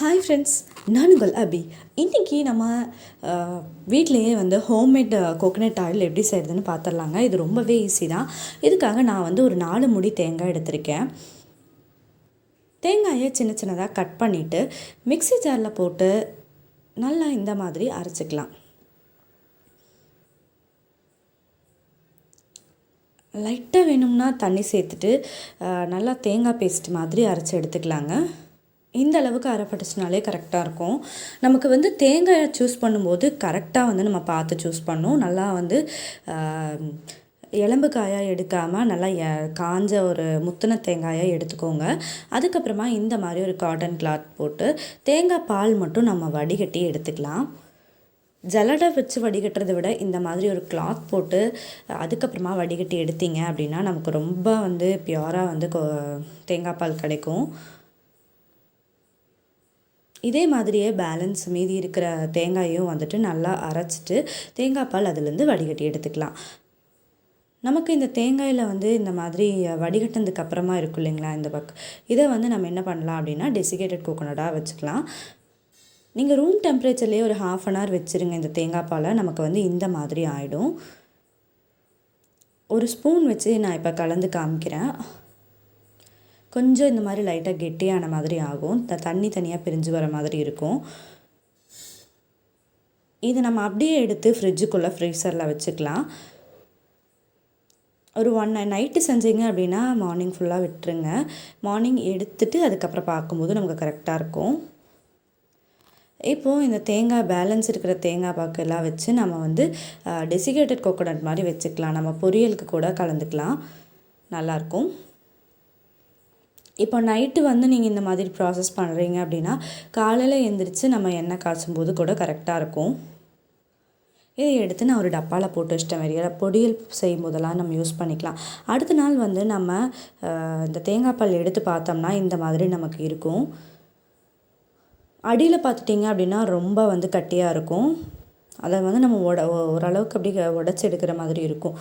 Hi friends நான் உங்கள் அபி. இன்றைக்கி நம்ம வீட்டிலையே வந்து ஹோம்மேட் கோகனட் ஆயில் எப்படி செய்கிறதுன்னு பார்த்துடலாங்க இது ரொம்பவே ஈஸி தான். இதுக்காக நான் வந்து ஒரு நாலு முடி தேங்காய் எடுத்திருக்கேன். தேங்காயை சின்ன சின்னதாக கட் பண்ணிவிட்டு மிக்ஸி ஜாரில் போட்டு நல்லா இந்த மாதிரி அரைச்சிக்கலாம். லைட்டாக வேணும்னா தண்ணி சேர்த்துட்டு நல்லா தேங்காய் பேஸ்ட் மாதிரி அரைச்சி எடுத்துக்கலாங்க. இந்த அளவுக்கு அரைப்பட்டுச்சுனாலே கரெக்டாக இருக்கும். நமக்கு வந்து தேங்காயை சூஸ் பண்ணும்போது கரெக்டாக வந்து நம்ம பார்த்து சூஸ் பண்ணணும். நல்லா வந்து எலும்பு காயாக எடுக்காமல் நல்லா காஞ்ச ஒரு முத்தின தேங்காயாக எடுத்துக்கோங்க. அதுக்கப்புறமா இந்த மாதிரி ஒரு காட்டன் கிளாத் போட்டு தேங்காய் பால் மட்டும் நம்ம வடிகட்டி எடுத்துக்கலாம். ஜலடை வச்சு வடிகட்டுறதை விட இந்த மாதிரி ஒரு கிளாத் போட்டு அதுக்கப்புறமா வடிகட்டி எடுத்தீங்க அப்படின்னா நமக்கு ரொம்ப வந்து பியூராக வந்து தேங்காய் பால் கிடைக்கும். இதே மாதிரியே பேலன்ஸ் மீதி இருக்கிற தேங்காயும் வந்துட்டு நல்லா அரைச்சிட்டு தேங்காய் பால் அதுலேருந்து வடிகட்டி எடுத்துக்கலாம். நமக்கு இந்த தேங்காயில் வந்து இந்த மாதிரி வடிகட்டினதுக்கு அப்புறமா இருக்கும் இல்லைங்களா இந்த பக்கம் இதை வந்து நம்ம என்ன பண்ணலாம் அப்படின்னா டெசிகேட்டட் கோகோனட்டாக வச்சுக்கலாம். நீங்கள் ரூம் டெம்பரேச்சர்லேயே ஒரு ஹாஃப் அன் ஹவர் வச்சுருங்க இந்த தேங்காய் பாலை நமக்கு வந்து இந்த மாதிரி ஆகிடும் ஒரு ஸ்பூன் வச்சு நான் இப்போ கலந்து காமிக்கிறேன். கொஞ்சம் இந்த மாதிரி லைட்டாக கெட்டியான மாதிரி ஆகும். த தண்ணி தனியாக பிரிஞ்சு வர மாதிரி இருக்கும். இது நம்ம அப்படியே எடுத்து ஃப்ரிட்ஜுக்குள்ளே ஃப்ரீசரில் வச்சுக்கலாம். ஒரு ஒன் நைட்டு செஞ்சீங்க அப்படின்னா மார்னிங் ஃபுல்லாக விட்டுருங்க. மார்னிங் எடுத்துட்டு அதுக்கப்புறம் பார்க்கும்போது நமக்கு கரெக்டாக இருக்கும். இப்போது இந்த தேங்காய் பேலன்ஸ் இருக்கிற தேங்காய் பாக்கெல்லாம் வச்சு நம்ம வந்து டெசிகேட்டட் கோகோனட் மாதிரி வச்சுக்கலாம். நம்ம பொரியலுக்கு கூட கலந்துக்கலாம். நல்லாயிருக்கும் இப்போ நைட்டு வந்து நீங்கள் இந்த மாதிரி ப்ராசஸ் பண்ணுறீங்க அப்படின்னா காலையில் எழுந்திரிச்சு நம்ம எண்ணெய் காய்ச்சும் போது கூட கரெக்டாக இருக்கும். இதை எடுத்து நான் ஒரு டப்பாவில் போட்டு வச்சிட்டேன் வெறியில் பொடியல் செய்யும் போதெல்லாம் நம்ம யூஸ் பண்ணிக்கலாம். அடுத்த நாள் வந்து நம்ம இந்த தேங்காய் பால் எடுத்து பார்த்தோம்னா இந்த மாதிரி நமக்கு இருக்கும். அடியில் பார்த்துட்டிங்க அப்படின்னா ரொம்ப வந்து கட்டியாக இருக்கும். அதை வந்து நம்ம உட ஓரளவுக்கு அப்படி உடச்சி எடுக்கிற மாதிரி இருக்கும்.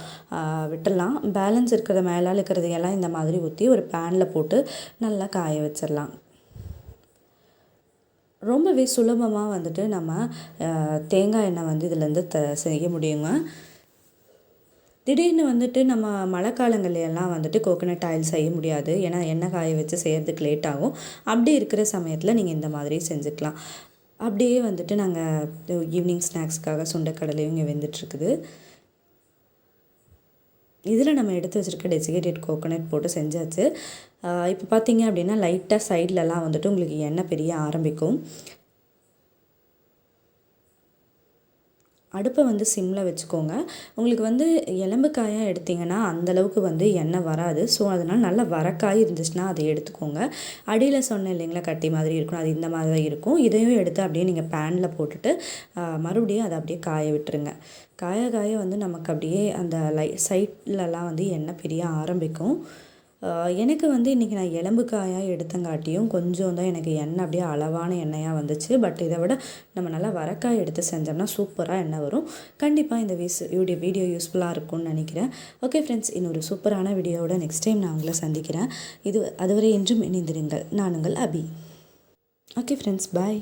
விட்டுடலாம். பேலன்ஸ் இருக்கிறத மேலே இருக்கிறது எல்லாம் இந்த மாதிரி ஊற்றி ஒரு பேனில் போட்டு நல்லா காய வச்சிடலாம். ரொம்பவே சுலபமாக வந்துட்டு நம்ம தேங்காய் எண்ணெய் வந்து இதுலேருந்து த செய்ய முடியுங்க. திடீர்னு வந்துட்டு நம்ம மழை எல்லாம் வந்துட்டு கோகோனட் ஆயில் செய்ய முடியாது. ஏன்னா எண்ணெய் காய வச்சு செய்கிறதுக்கு லேட் ஆகும். அப்படி இருக்கிற சமயத்தில் நீங்கள் இந்த மாதிரி செஞ்சுக்கலாம். அப்படியே வந்துட்டு நாங்கள் ஈவினிங் ஸ்நாக்ஸ்க்காக சுண்டைக்கடலையும் இங்கே வெந்துட்டுருக்குது. இதில் நம்ம எடுத்து வச்சுருக்க டெசிகேட்டட் கோகோனட் போட்டு செஞ்சாச்சு. இப்போ பார்த்தீங்க அப்படின்னா லைட்டாக சைட்லலாம் வந்துட்டு உங்களுக்கு எண்ணெய் பெரிய ஆரம்பிக்கும். அடுப்பை வந்து சிம்மில் வச்சுக்கோங்க. உங்களுக்கு வந்து எலும்பு காயாக எடுத்திங்கன்னா அந்தளவுக்கு வந்து எண்ணெய் வராது. ஸோ அதனால் நல்லா வரக்காய் இருந்துச்சுன்னா அதை எடுத்துக்கோங்க. அடியில் சொன்னேன் இல்லைங்களா கட்டி மாதிரி இருக்கும் அது இந்த மாதிரி இருக்கும். இதையும் எடுத்து அப்படியே நீங்கள் பேனில் போட்டுட்டு மறுபடியும் அதை அப்படியே காய விட்டுருங்க. காய காய வந்து நமக்கு அப்படியே அந்த லை சைட்லலாம் வந்து எண்ணெய் பிரிய ஆரம்பிக்கும். எனக்கு வந்து இன்றைக்கி நான் எலும்பு காயாக எடுத்தங்காட்டியும் கொஞ்சம் தான் எனக்கு எண்ணெய் அப்படியே அளவான எண்ணெயாக வந்துச்சு. பட் இதை விட நம்ம நல்லா வரக்காய் எடுத்து செஞ்சோம்னா சூப்பராக எண்ணெய் வரும். கண்டிப்பாக இந்த வீஸ் வீடியோ வீடியோ யூஸ்ஃபுல்லாக இருக்கும்னு நினைக்கிறேன். ஓகே ஃப்ரெண்ட்ஸ் இன்னொரு சூப்பரான வீடியோவோட நெக்ஸ்ட் டைம் நான் உங்களை சந்திக்கிறேன். இது அதுவரை என்றும் இணைந்திருங்கள். நானுங்கள் அபி. Okay friends bye